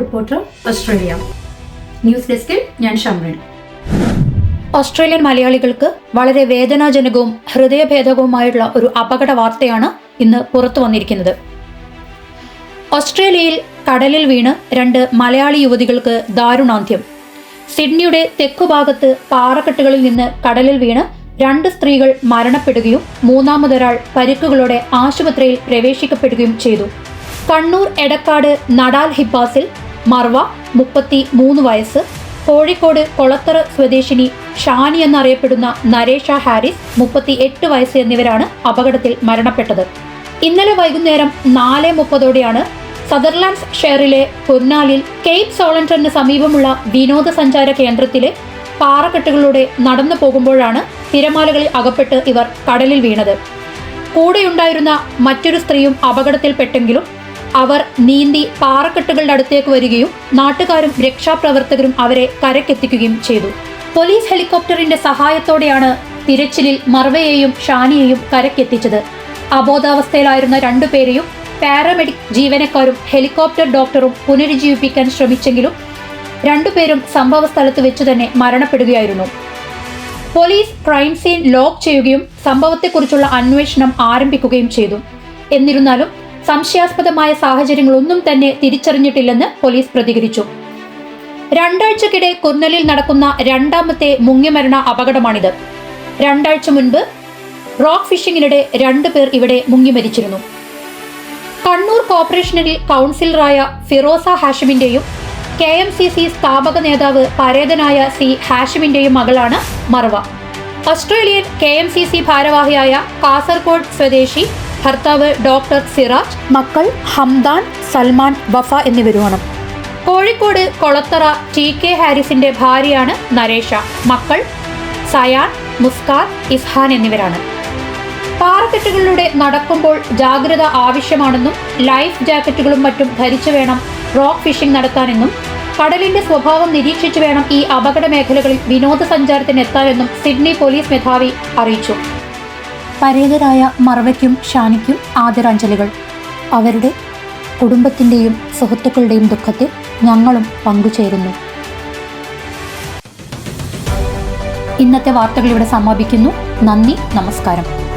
Reporter Australia. News ഡെസ്കിൽ ഞാൻ Shamrin. Australian മലയാളികൾക്ക് വളരെ വേദനാജനകവും ഹൃദയഭേദകവുമായുള്ള ഒരു അപകട വാർത്തയാണ് ഇന്ന് പുറത്തു വന്നിരിക്കുന്നത്. ഓസ്ട്രേലിയയിൽ കടലിൽ വീണ് രണ്ട് മലയാളി യുവതികൾക്ക് ദാരുണാന്ത്യം. സിഡ്നിയുടെ തെക്കുഭാഗത്ത് പാറക്കെട്ടുകളിൽ നിന്ന് കടലിൽ വീണ് രണ്ട് സ്ത്രീകൾ മരണപ്പെടുകയും മൂന്നാമതൊരാൾ പരിക്കുകളോടെ ആശുപത്രിയിൽ പ്രവേശിക്കപ്പെടുകയും ചെയ്തു. കണ്ണൂർ എടക്കാട് നടാൽ ഹിബാസിൽ മർവ മുപ്പത്തി മൂന്ന് വയസ്സ് കോഴിക്കോട് കൊളത്തറ സ്വദേശിനി ഷാനി എന്നറിയപ്പെടുന്ന നരേഷ ഹാരിസ് മുപ്പത്തി എട്ട് വയസ്സ് എന്നിവരാണ് അപകടത്തിൽ മരണപ്പെട്ടത്. ഇന്നലെ വൈകുന്നേരം നാല് മുപ്പതോടെയാണ് സദർലാൻഡ്സ് ഷെയറിലെ പൊന്നാലിൽ കേപ്പ് സോളന്ററിന് സമീപമുള്ള വിനോദസഞ്ചാര കേന്ദ്രത്തിലെ പാറക്കെട്ടുകളിലൂടെ നടന്നു പോകുമ്പോഴാണ് തിരമാലകളിൽ അകപ്പെട്ട് ഇവർ കടലിൽ വീണത്. കൂടെയുണ്ടായിരുന്ന മറ്റൊരു സ്ത്രീയും അപകടത്തിൽപ്പെട്ടെങ്കിലും അവർ നീന്തി പാറക്കെട്ടുകളുടെ അടുത്തേക്ക് വരികയും നാട്ടുകാരും രക്ഷാപ്രവർത്തകരും അവരെ കരക്കെത്തിക്കുകയും ചെയ്തു. പോലീസ് ഹെലികോപ്റ്ററിന്റെ സഹായത്തോടെയാണ് തിരച്ചിലിൽ മർവയെയും ഷാനിയെയും കരക്കെത്തിച്ചത് അബോധാവസ്ഥയിലായിരുന്ന രണ്ടുപേരെയും പാരാമെഡിക് ജീവനക്കാരും ഹെലികോപ്റ്റർ ഡോക്ടറും പുനരുജ്ജീവിപ്പിക്കാൻ ശ്രമിച്ചെങ്കിലും രണ്ടുപേരും സംഭവ സ്ഥലത്ത് വെച്ച് തന്നെ മരണപ്പെടുകയായിരുന്നു. പോലീസ് ക്രൈം സീൻ ലോക്ക് ചെയ്യുകയും സംഭവത്തെക്കുറിച്ചുള്ള അന്വേഷണം ആരംഭിക്കുകയും ചെയ്തു. എന്നിരുന്നാലും സംശയാസ്പദമായ സാഹചര്യങ്ങളൊന്നും തന്നെ തിരിച്ചറിഞ്ഞിട്ടില്ലെന്ന് പോലീസ് പ്രതികരിച്ചു. രണ്ടാഴ്ചക്കിടെ കുർണലിൽ നടക്കുന്ന രണ്ടാമത്തെ മുങ്ങിമരണ അപകടമാണിത്. രണ്ടാഴ്ച മുൻപ് റോക്ക് ഫിഷിംഗിനിടെ രണ്ടുപേർ ഇവിടെ മുങ്ങിമരിച്ചിരുന്നു കണ്ണൂർ കോർപ്പറേഷനിൽ കൗൺസിലറായ ഫിറോസ ഹാഷിമിന്റെയും കെ എം സി സി സ്ഥാപക നേതാവ് പരേതനായ സി ഹാഷിമിന്റെയും മകളാണ് Marwa Australian K M C C ഭാരവാഹിയായ Kasaragod സ്വദേശി ഭർത്താവ് ഡോക്ടർ സിറാജ് മക്കൾ ഹംദാൻ സൽമാൻ വഫ എന്നിവരുമാണ്. കോഴിക്കോട് കൊളത്തറ ടി കെ ഹാരിസിന്റെ ഭാര്യയാണ് നരേഷ. മക്കൾ സയാൻ മുസ്കാർ ഇസ്ഹാൻ എന്നിവരാണ്. പാറക്കെട്ടുകളിലൂടെ നടക്കുമ്പോൾ ജാഗ്രത ആവശ്യമാണെന്നും ലൈഫ് ജാക്കറ്റുകളും മറ്റും ധരിച്ചു വേണം റോക്ക് ഫിഷിംഗ് നടത്താനെന്നും കടലിന്റെ സ്വഭാവം നിരീക്ഷിച്ചു വേണം ഈ അപകട മേഖലകളിൽ വിനോദസഞ്ചാരത്തിന് എത്താനെന്നും സിഡ്നി പോലീസ് മേധാവി അറിയിച്ചു. പരേതരായ മറവയ്ക്കും ഷാനിക്കും ആദരാഞ്ജലികൾ. അവരുടെ കുടുംബത്തിന്റെയും സുഹൃത്തുക്കളുടെയും ദുഃഖത്തിൽ ഞങ്ങളും പങ്കുചേരുന്നു. ഇന്നത്തെ വാർത്തകൾ ഇവിടെ സമാപിക്കുന്നു. നന്ദി നമസ്കാരം.